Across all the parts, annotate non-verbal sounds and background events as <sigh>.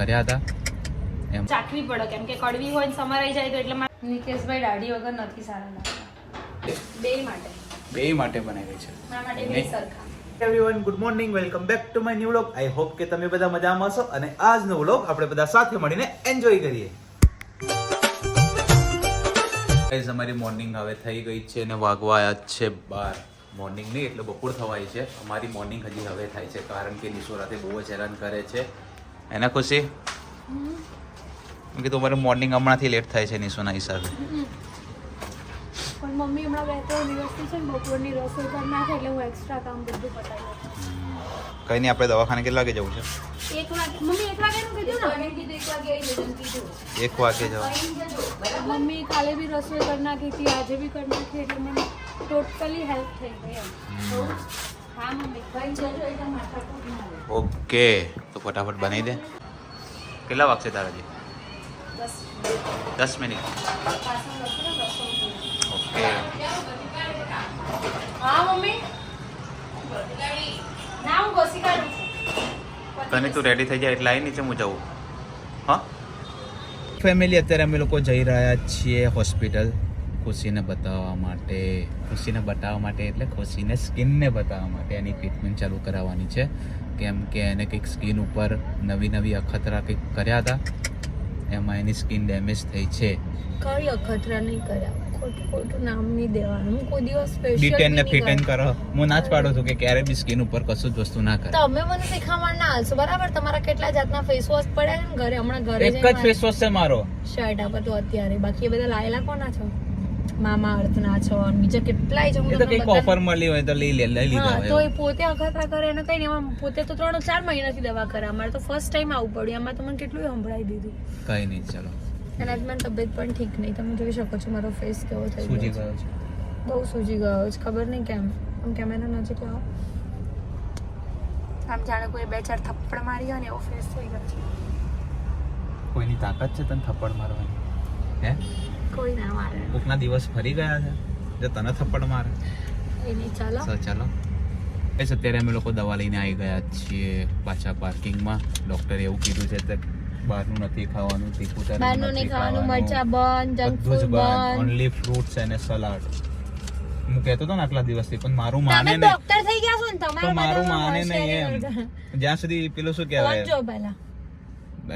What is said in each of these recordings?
કર્યા હતા. એમ. ચાખવી પડે કેમ કે કડવી હોય ને સમારાઈ જાય તો એટલે મારે નિકેશભાઈ દાઢી વગર નથી સારા લાગતા. બે માટે. બે માટે બનાવી છે. મારા માટે બે સરખા. Everyone good morning welcome back to my new vlog I hope કે તમે બધા મજામાં છો અને આજનો વ્લોગ આપણે બધા સાથે મળીને એન્જોય કરીએ. ગાઈઝ અમારી મોર્નિંગ હવે થઈ ગઈ છે અને વાગવા છે બાર. મોર્નિંગ નહીં એટલે બપોર થવાય છે. અમારી મોર્નિંગ હજી હવે થાય છે કારણ કે નિશોરાથી બહુ જ હેરાન કરે છે. એના ખુશી? કે તમારે મોર્નિંગ હમણાંથી લેટ થાય છે નિશુના હિસાબે. પણ મમ્મી હમણાં બે ત્રણ દિવસથી છે ને બપોરની રસોઈ કરી નાખે એટલે હું એક્સ્ટ્રા કામ બધું પતાવી કઈ નહીં આપણે દવાખાને કેટલા વાગે જવું છે? એક વાગે. મમ્મી એક વાગે કીધું ને? એક વાગે જવું. મમ્મી કાલે બી રસોઈ કરી નાખી હતી આજે બી કરી નાખી એટલે મને ટોટલી હેલ્પ થઈ ગઈ એમ. હા મમ્મી ઓકે. તો ફટાફટ બનાવી દે કેટલા વાગશે તારાજી બસ દસ મિનિટ ઓકે હા મમ્મી ના હું ઘસી કાઢું છું તને તું રેડી થઈ જાય એટલે આવી નીચે હું જાઉં હા ફેમિલી અત્યારે અમે લોકો જઈ રહ્યા છીએ હોસ્પિટલ ખુશીને બતાવવા માટે ખુશીને બતાવવા માટે એટલે ખુશીને સ્કિનને બતાવવા માટે એની ટ્રીટમેન્ટ ચાલુ કરાવવાની છે. કેમ કે એને કંઈક સ્કિન ઉપર નવી નવી અખતરા કંઈક કર્યા હતા એમાં એની સ્કિન ડેમેજ થઈ છે. કઈ અખતરા નહીં કર્યા? ખોટું ખોટું નામ નહીં દેવાનું. કોઈ દિવસ ડિટેન ને ફિટેન કરો. હું ના જ પાડું છું કે ક્યારે બી સ્કિન ઉપર કશું જ વસ્તુ ના કરે. તમે મને શીખામણ ના બરાબર? તમારા કેટલા જાતના ફેસ વોશ પડ્યા છે ઘરે? હમણાં ઘરે એક જ ફેસ વોશ છે મારો. શર્ટ આપો તો અત્યારે. બાકી એ બધા લાયેલા કોના છો? મામા અર્થના છો બીજા કેટલાય છે તો કંઈક ઓફર મળી હોય તો લઈ લે લઈ લીધા હા તો એ પોતે અખતરા કરે ને કઈ નહીં પોતે તો ત્રણ ચાર મહિનાથી દવા કરે. અમારે તો ફર્સ્ટ ટાઈમ આવું પડ્યું. એમાં તો મને કેટલું સંભળાઈ દીધું. કઈ નહીં ચલો. અને આજ મારી તબિયત પણ ઠીક નહીં. તમે જોઈ શકો છો મારો ફેસ કેવો થઈ સૂજી ગયો છે. બહુ સૂજી ગયો છે. ખબર નહીં કેમ. આમ કેમેરા નજીક લાવો. આમ જાણે કોઈ બે ચાર થપ્પડ મારી હોય ને એવો ફેસ થઈ ગયો છે. કોઈની તાકાત છે તને થપ્પડ મારવાની? હે? કોઈ ના મારે. કોકના દિવસ ફરી ગયા છે? જે તને થપ્પડ મારે. એની ચાલો. ચાલો બસ અત્યારે અમે લોકો દવા લઈને આવી ગયા છીએ પાછા પાર્કિંગમાં. ડોક્ટરે એવું કીધું છે કે બહારનું નથી ખાવાનું તીખું બહારનું નહીં ખાવાનું. મરચા બંધ જંક ફૂડ બંધ. ઓન્લી ફ્રૂટ્સ અને સલાડ હું કહેતો હતો ને આટલા દિવસથી પણ મારું માને નહીં. ડોક્ટર થઈ ગયા છો ને તો મારું માને નહીં એમ. જ્યાં સુધી પેલું શું કહેવાય?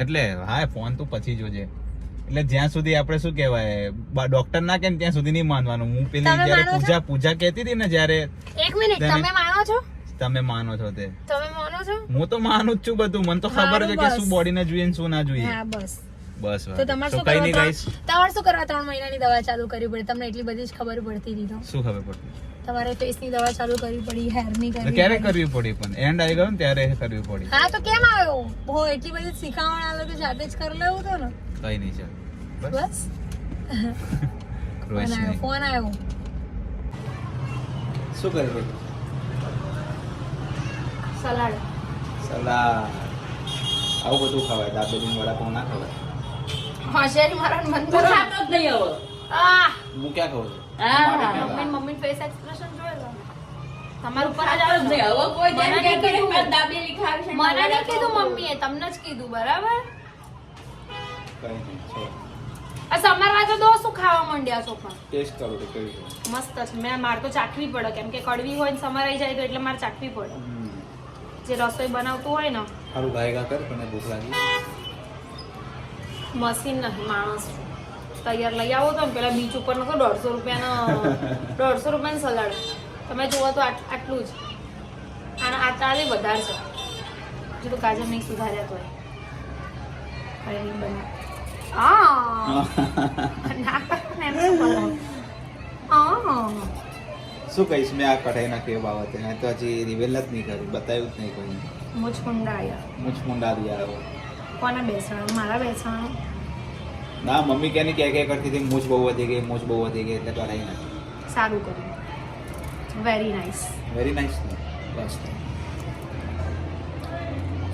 એટલે હા ફોન તું પછી જોજે. એટલે જ્યાં સુધી આપણે શું કહેવાય ડોક્ટર ના કે ત્યાં સુધી નહીં માનવાનું. હું પેલી જ્યારે? પૂજા પૂજા કહેતી હતી ને જયારે એક મિનિટ તમે માનો છો? તમે માનો છો તે. તમે માનો છો? હું તો માનું જ છું બધું. મને તો ખબર છે કે શું બોડી ને જોઈએ શું ના જોઈએ. હા બસ. બસ તો તમારે શું કઈ કરવા ત્રણ- તમારે શું કરવા ત્રણ મહિનાની દવા ચાલુ કરવી પડી? તમને એટલી બધી જ ખબર પડતી હતી શું ખબર પડતી? તમારે ફેસની દવા ચાલુ કરવી પડી કરવી ક્યારે કરવી પડી પણ? એન્ડ આવી ગયો ને ત્યારે કરવી પડી. હા તો કેમ આવ્યો? એટલી બધી શીખામણ આલો તો જાતે જ કરી લેવું તો ને. કઈ નહીં ચાલ. બસ ફોન આવ્યો ફોન આવ્યો શું કરે ભાઈ સલાડ સલાહ આવું બધું ખવાય દાબેલી વડાપાઉં ના ખવાય. હોશિયારી મારા મન તો ખાતો જ નહીં હવે. આ હું ક્યાં ખાઉં છું? મમ્મી મમ્મી ફેસ એક્સપ્રેશન જોઈ તમારું ઉપર ખાતો જ નહીં. હવે કોઈ જેમ કે કે કીધું. દાબેલી ખાવી છે, મને નહીં કીધું મમ્મીએ તમને જ કીધું બરાબર? કઈ નહીં સમારવા તો દો શું ખાવા માંડ્યા છો પણ? ટેસ્ટ કરો તો કેવી મસ્ત છે મેં માર તો ચાખવી પડે. કેમ કે કડવી હોય ને સમારાઈ જાય તો એટલે મારે ચાખવી પડે. જે રસોઈ બનાવતું હોય ને. સારું ગાયગા કર પણ ભૂખ લાગી. મશીન નથી માણસ. તૈયાર લઈ આવો તો પેલા બીચ ઉપર નકો દોઢસો રૂપિયાનો <laughs> દોઢસો રૂપિયાનું સલાડ. તમે જુઓ તો આટલું જ. અને આ તારે વધારે છે. જો તો ગાજર નહીં સુધાર્યા તો કઈ નહીં શું બનાવું? આ શું કહીશ? મેં આ કઢાઈના કે બાબતે? મેં તો હજી રિવેલ જ નહીં કર્યું. બતાવ્યું જ નહીં કોઈ મુજ કુંડા આયા મુછ મુંડા દિયા આવ્યો કોના બેસવાનું મારા બેસવાનું ના મમ્મી કેની કે કે કરતી હતી મૂછ બહુ વધી ગઈ મૂછ બહુ વધી ગઈ એટલે કઢાઈ નાખી. સારું કર્યું. વેરી નાઇસ વેરી નાઇસ બસ.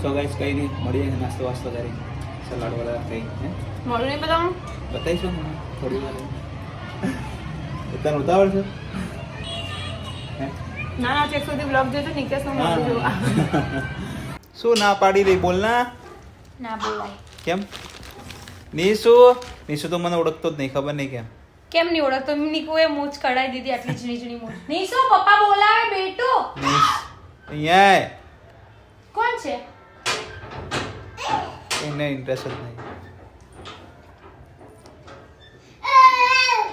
સો ગાઈસ કઈ નહીં. મળીએ નાસ્તો વાસ્તો કરી સલાડ વાળા કઈ હે? મળું નહીં બતાવું બતાવીશું ને થોડી વાર. તને ઉતાવળ છે? ના ના ચેક સુધી બ્લોગ જોજો નિકેશનો મોઢું જોવા. <laughs> શું ના પાડી દઈ બોલ ના. ના બોલાય. કેમ? નિશુ નિશુ તો મને ઓળખતો જ નહીં ખબર નહીં કેમ. કેમ નહીં ઓળખતો? નિકુએ મૂછ કઢાઈ દીધી આટલી ઝીણી ઝીણી મૂછ. નીસો પપ્પા બોલાવે બેટો. અહીંયા કોણ છે? એને ઇન્ટરેસ્ટ જ નહીં.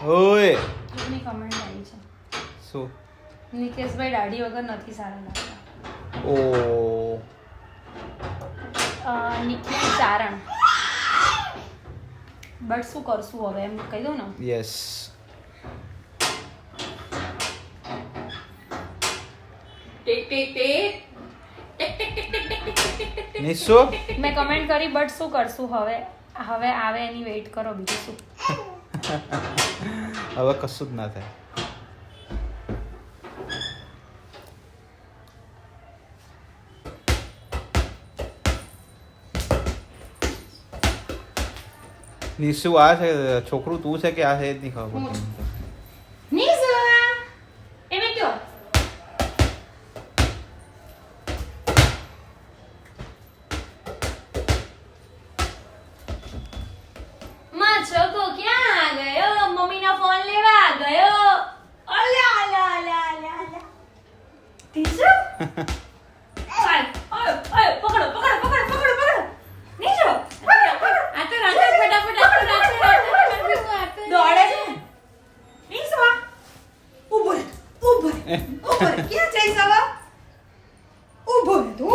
ઓય. એની કમેન્ટ આવી છે. શું? નિકેશભાઈ દાઢી વગર નથી સારા લાગતા. ઓ. અ, નિખિલ ચારણ. બટ શું કરશું હવે એમ કહી દઉં ને? યસ ટેક ટેક ટીક નિશુ? મેં કમેન્ટ કરી બટ શું કરશું હવે? હવે આવે એની વેઇટ કરો બીજું શું? હવે કશું જ ના થાય. નિશુ આ છે છોકરું તું છે કે આ છે એ જ નહીં ખબર ઊભો રહે ક્યાં જઈશ હવે ઊભો તું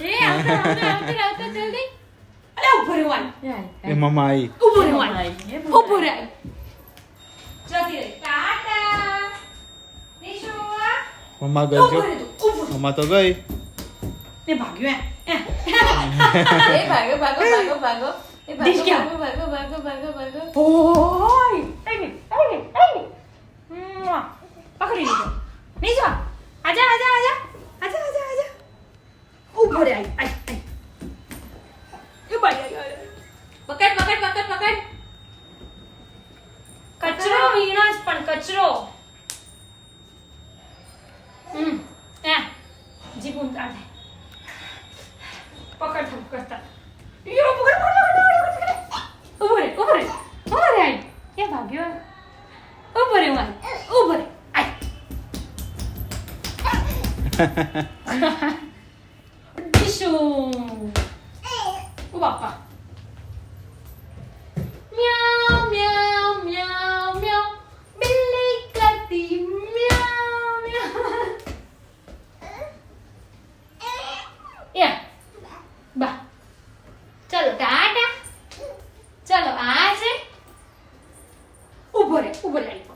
એ આવતા આવતા આવતા આવતા જલ્દી. અલે ઊભો રહે વાન એ મમ્મા આવી ઊભો વાન ઊભો રહે જતી રહી ટાટા. નીશુ મમ્મા ગઈ જો. મમ્મા તો ગઈ. ભાગ્યો એ ભાગો ભાગો ભાગો ભાગો એ ભાગો ભાગો ભાગો ભાગો ભાગો ભાગો ઓય આઈ આઈ આઈ ઉપર Bicho! O papá. Miau, miau, miau, miau. Bilicati, miau, miau. Yeah. Ba. ચાલો ટાટા ચાલો આ છે ઉભો રે ઉભો like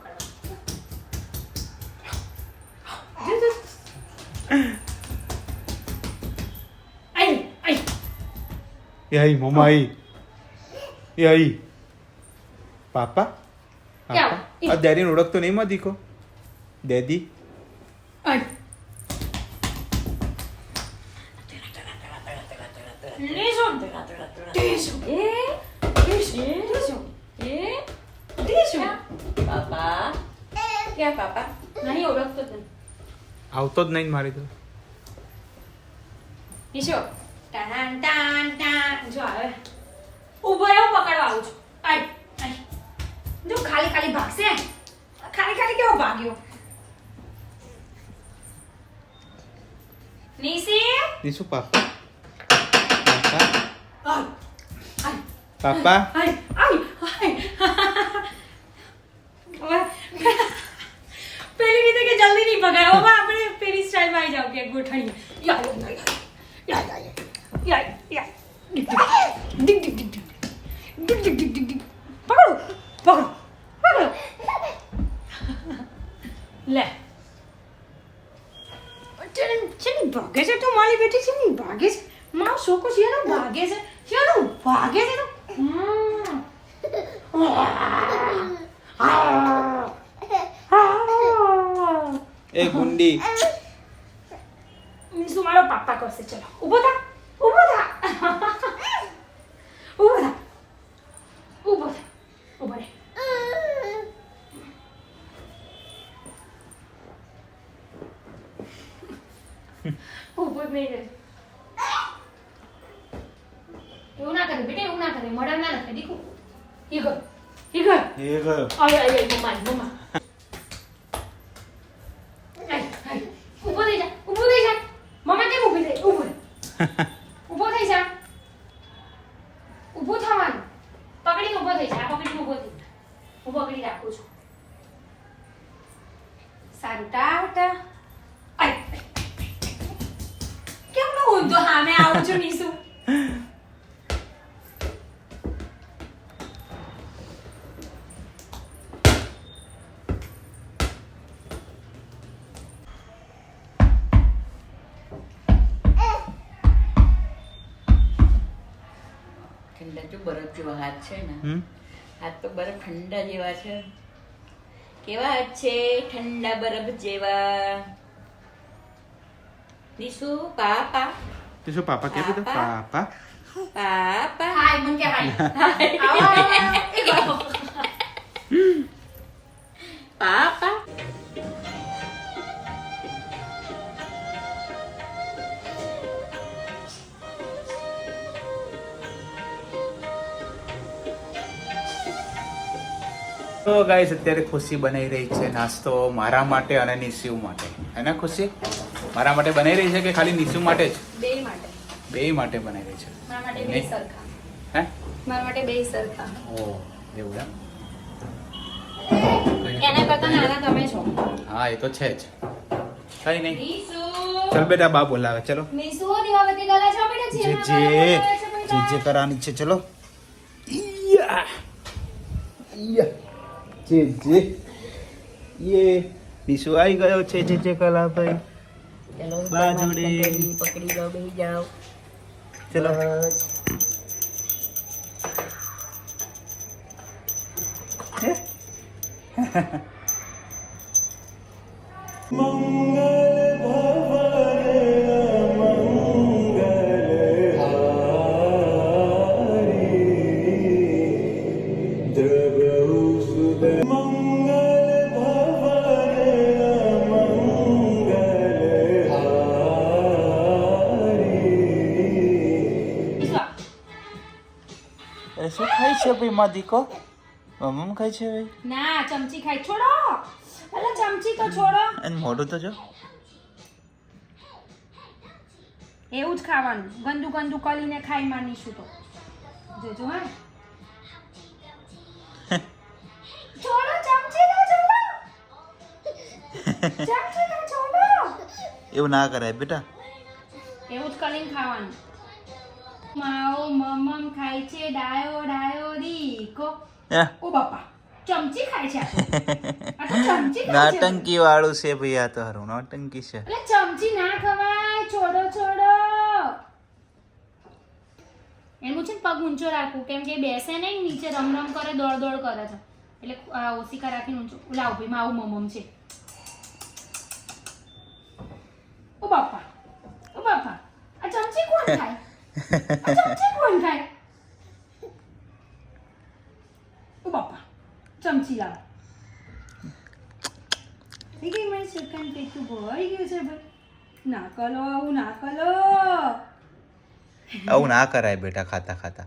E aí, mamãe? E aí? Papa? Papa? આ ડેડીને ઓળખતો નહીં માં દીકો. ડેડી? આવતો જ નહીં મારી તો. ઈશો. ટાન ટાન ટાન. જો આવે ઊભો રહ્યો પકડવા આવું છું. આય આય જો ખાલી ખાલી ભાગશે? ખાલી ખાલી કેવો ભાગ્યો? નીસી નિશુ પાપા પાપા? પાપા આય આય આય પેલી રીતે કે જલ્દી નહીં ભગાય આપણે પેલી સ્ટાઇલમાં આવી જાવ કે ગોઠણી યાર. બાગે છે તો મારી બેટી છે ને બાગે છે માં છોકરો છે એનો બાગે છે એનો બાગે છે એ ગુંડી શું મારો પાપા કરશે ચલો ઉભો થા ઊભો ના કરે બેટા એવું ના કરે મડા ના નાખે દીકુ. ઈ કર ઈ કર એ ગયો અરે અરે મમ્મા મમ્મા. આય, આય. થઈ જા ઊભો થઈ જા. મમ્મા કેમ ઊભી થઈ? ઊભો. <laughs> રહે. થઈ જા. ઊભું થવાનું. પકડીને ઊભો થઈ જા આ પકડીને ઊભો થઈ જા. હું પકડી રાખું છું. સારું ટાટા આય કેમ નો ઊંધો? સામે આવું છું નીસુ. <laughs> હાથ છે ને? હાથ તો બરફ ઠંડા જેવા છે. કેવા હાથ છે? ઠંડા બરફ જેવા. નિશુ પાપા. નિશુ પાપા કે બધા પાપા. પાપા. હાય મન કે હાય. પાપા. તો ગાઈસ અત્યારે ખુશી બનાવી રહી છે નાસ્તો મારા માટે અને નિશુ માટે. હે ને ખુશી? મારા માટે બનાવી રહી છે કે ખાલી નિશુ માટે જ? બે માટે. બે માટે બનાવી રહી છે. મારા માટે બે સરખા. હે? મારા માટે બે સરખા. ઓ એવું એમ? એના કરતા નાના તમે છો. હા એ તો છે જ. કઈ નહીં. ચલ બેટા બા બોલાવે ચલો. નીસુ દીવાબત્તી ગલા છો? બેટા જે જે જે જે કરવાની છે ચલો. જે જે યે નિશુ આવી ગયો છે જે જે કલા ભાઈ ચલો બા જોડે. પકડી પકડી જાઓ બેસી જાઓ ચલો નીસુ ખાય છે ભાઈ માં દીકો? મમ્મ ખાય છે ભાઈ? ના ચમચી ખાઈ છોડો! અલા ચમચી તો છોડો. અને મોઢું તો જો. એવું જ ખાવાનું. ગંદુ ગંદુ કલીને ખાઈ માનીશું તો. જોજો હા. છોડો ચમચી તો છોડો. <laughs> ચમચી તો છોડો. એવું ના કરાય બેટા. એવું જ કરીને ખાવાનું. માઓ મમમ ખાય છે ડાયો ડાયો દીકો. ઓ બાપા ચમચી ખાય છે આ તો. ચમચી નાટંકી વાળું છે ભાઈ આ તો હરું નાટંકી છે. એટલે ચમચી ના ખવાય છોડો છોડો. એનું છે પગ ઊંચો રાખવું કેમ કે બેસે નહીં નીચે રમ રમ કરે દોડ દોડ કરે છે. એટલે આ ઓશિકા રાખીને ઊંચો લાવ ભાઈ માવું મમમ છે. ઓ બાપા ઓ બાપા આ ચમચી કોણ ખાય? ચમચી કોણ ખાય ઓ બાપા ચમચી લાવ થઈ ગઈ મારી સુકાન પેટું ભરાઈ ગયું છે ભાઈ ના કલો આવું ના કરો આવું ના કરાય બેટા ખાતા ખાતા.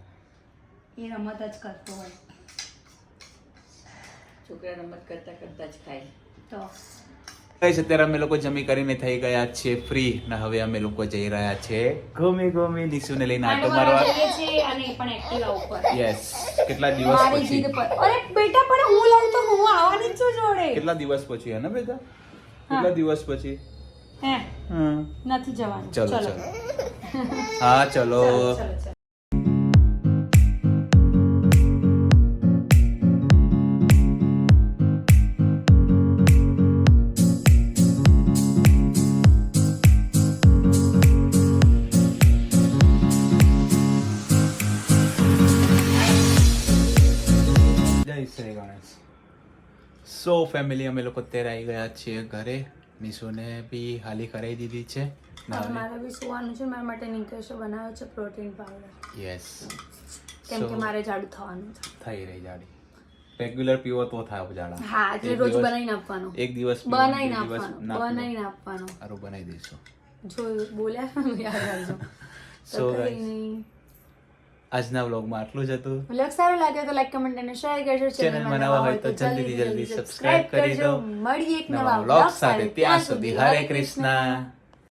એ રમત જ કરતો હોય. છોકરા રમત કરતા કરતા જ ખાય. તો. ગાઈસ અત્યારે અમે લોકો જમી કરીને થઈ ગયા છે ફ્રી ને હવે અમે લોકો જઈ રહ્યા છે ગમે ગમે નિશુને લઈને આટો મારવા. મારવા જઈએ છીએ અને પણ એક્ટિવા ઉપર. યસ કેટલા દિવસ પછી? અરે બેટા પણ હું લઉં તો હું આવવાની છું જોડે. કેટલા દિવસ પછી હે ને બેટા? કેટલા દિવસ પછી? હે? નથી જવાનું. ચલો ચલો. હા ચલો. ફેમિલી અમે લોકો અત્યારે આવી ગયા છીએ ઘરે. નિશુને બી હાલી કરાવી દીધી છે. મારે બી સુવાનું છે. મારા માટે નિકેશે બનાવ્યો છે પ્રોટીન પાવડર યસ કેમ કે મારે જાડું થવાનું છે. થઈ રહી જાડી. રેગ્યુલર પીવો તો થાય જાડા. હા એટલે રોજ બનાવીને આપવાનું. એક દિવસ બનાવીને આપવાનો બનાવીને આપવાનો. સારું બનાવી દઈશું. જોયું બોલ્યા યાદ આવજો. <laughs> સો. નહીં. આજના વ્લોગમાં આટલું જ હતું. વ્લોગ સારો લાગ્યો તો લાઈક કમેન્ટ અને શેર કરજો. ચેનલ બનાવવા હોય તો જલ્દીથી જલ્દી સબસ્ક્રાઇબ કરી દો. મળીએ એક નવા વ્લોગ સાથે. ત્યાં સુધી હરે કૃષ્ણ.